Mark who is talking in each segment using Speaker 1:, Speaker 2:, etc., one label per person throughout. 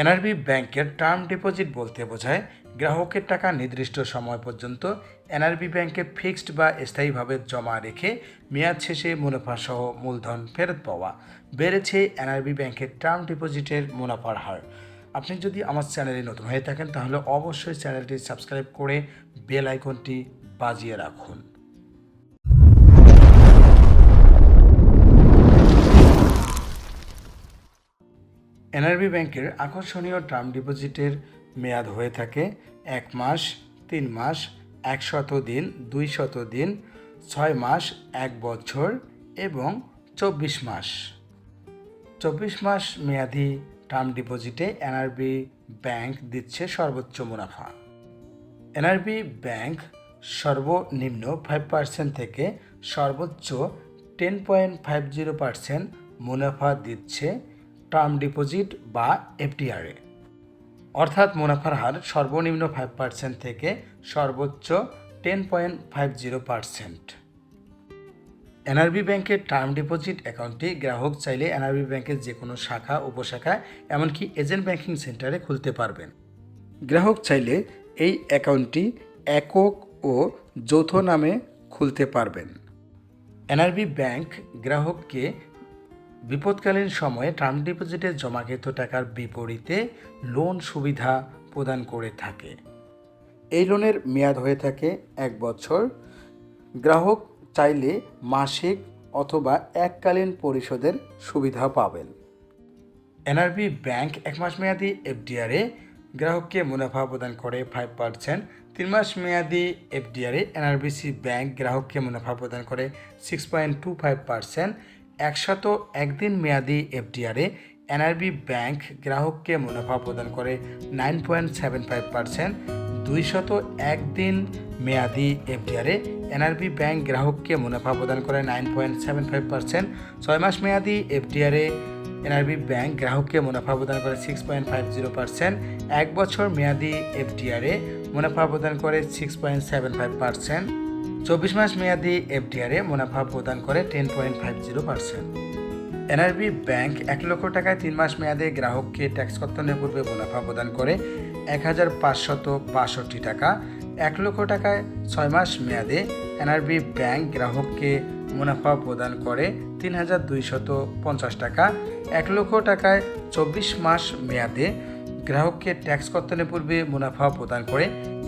Speaker 1: NRB ব্যাংকের term deposit বলতে বোঝায়, গ্রাহকের টাকা নির্দিষ্ট সময় পর্যন্ত এনআরবি ব্যাংকে ফিক্সড বা স্থায়ীভাবে জমা রেখে মেয়াদ শেষে মুনাফাসহ মূলধন ফেরত পাওয়া। বেড়েছে এনআরবি ব্যাংকের টার্ম ডিপোজিটের মুনাফার হার। আপনি যদি আমার চ্যানেলে নতুন হয়ে থাকেন, তাহলে অবশ্যই চ্যানেলটি সাবস্ক্রাইব করে বেল আইকনটি বাজিয়ে রাখুন। এনআরবি ব্যাংকের আকর্ষণীয় টার্ম ডিপোজিটের মেয়াদ হয়ে থাকে এক মাস, তিন মাস একশত দিন, দুই শত দিন, ছয় মাস, এক বছর এবং চব্বিশ মাস। চব্বিশ মাস মেয়াদি টার্ম ডিপোজিটে এনআরবি ব্যাংক দিচ্ছে সর্বোচ্চ মুনাফা। এনআরবি ব্যাংক সর্বনিম্ন ফাইভ পার্সেন্ট থেকে সর্বোচ্চ ten point five zero percent মুনাফা দিচ্ছে টার্ম ডিপোজিট বা এফডিআরে অর্থাৎ মুনাফার হার সর্বনিম্ন ফাইভ পার্সেন্ট থেকে সর্বোচ্চ ten point five zero percent NRB ব্যাংকের টার্ম ডিপোজিট অ্যাকাউন্টটি গ্রাহক চাইলে এনআরবি ব্যাংকের যে কোনো শাখা, উপশাখা, এমনকি এজেন্ট ব্যাংকিং সেন্টারে খুলতে পারবেন। গ্রাহক চাইলে এই অ্যাকাউন্টটি একক ও যৌথ নামে খুলতে পারবেন। এনআরবি ব্যাংক গ্রাহককে বিপদকালীন সময়ে টার্ম ডিপোজিটে জমাকৃত টাকার বিপরীতে লোন সুবিধা প্রদান করে থাকে। এই লোনের মেয়াদ হয়ে থাকে এক বছর। গ্রাহক চাইলে মাসিক অথবা এককালীন পরিশোধের সুবিধা পাবেন। এনআরবি ব্যাংক এক মাস মেয়াদি এফডিআরে গ্রাহককে মুনাফা প্রদান করে ফাইভ পার্সেন্ট তিন মাস মেয়াদি এফডিআরে এনআরবিসি ব্যাংক গ্রাহককে মুনাফা প্রদান করে six point two five percent একশত একদিন মেয়াদি এফডিআরে এনআরবি ব্যাংক গ্রাহককে মুনাফা প্রদান করে nine point seven five percent, দুইশত একদিন মেয়াদি এফডিআরে এনআরবি ব্যাংক গ্রাহককে মুনাফা প্রদান করে nine point seven five percent, ছয় মাস মেয়াদি এফডিআরে এনআরবি ব্যাংক গ্রাহককে মুনাফা প্রদান করে six point five zero percent, এক বছর মেয়াদি এফডিআরে মুনাফা প্রদান করে six point seven five percent. চব্বিশ মাস মেয়াদি এফডিআরে মুনাফা প্রদান করে ten point five zero percent NRB bank এক লক্ষ টাকায় তিন মাস মেয়াদে গ্রাহককে ট্যাক্স কর্তনের পূর্বে মুনাফা প্রদান করে এক হাজার পাঁচশত বাষট্টি টাকা। এক লক্ষ টাকায় ছয় মাস মেয়াদে এনআরবি ব্যাংক গ্রাহককে মুনাফা প্রদান করে তিন হাজার দুইশত পঞ্চাশ টাকা। এক লক্ষ টাকায় চব্বিশ মাস মেয়াদে গ্রাহককে ট্যাক্স কর্তনের পূর্বে মুনাফা প্রদান করে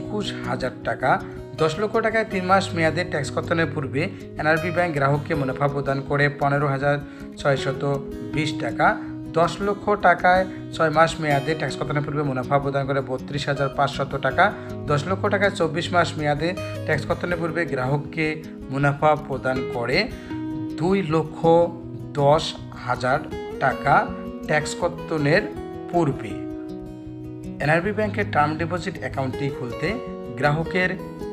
Speaker 1: একুশ হাজার টাকা। দশ লক্ষ টাকায় তিন মাস মেয়াদে ট্যাক্স কর্তনের পূর্বে এনআরবি ব্যাংক গ্রাহককে মুনাফা প্রদান করে পনেরো হাজার ছয়শত বিশ টাকা। দশ লক্ষ টাকায় ছয় মাস মেয়াদে ট্যাক্স কর্তনের পূর্বে মুনাফা প্রদান করে বত্রিশ হাজার পাঁচশত টাকা। দশ লক্ষ টাকায় চব্বিশ মাস মেয়াদে ট্যাক্স কর্তনের পূর্বে গ্রাহককে মুনাফা প্রদান করে দুই লক্ষ দশ হাজার টাকা ট্যাক্স কর্তনের পূর্বে। এনআরবি ব্যাংকের টার্ম ডিপোজিট অ্যাকাউন্টটি খুলতে গ্রাহকের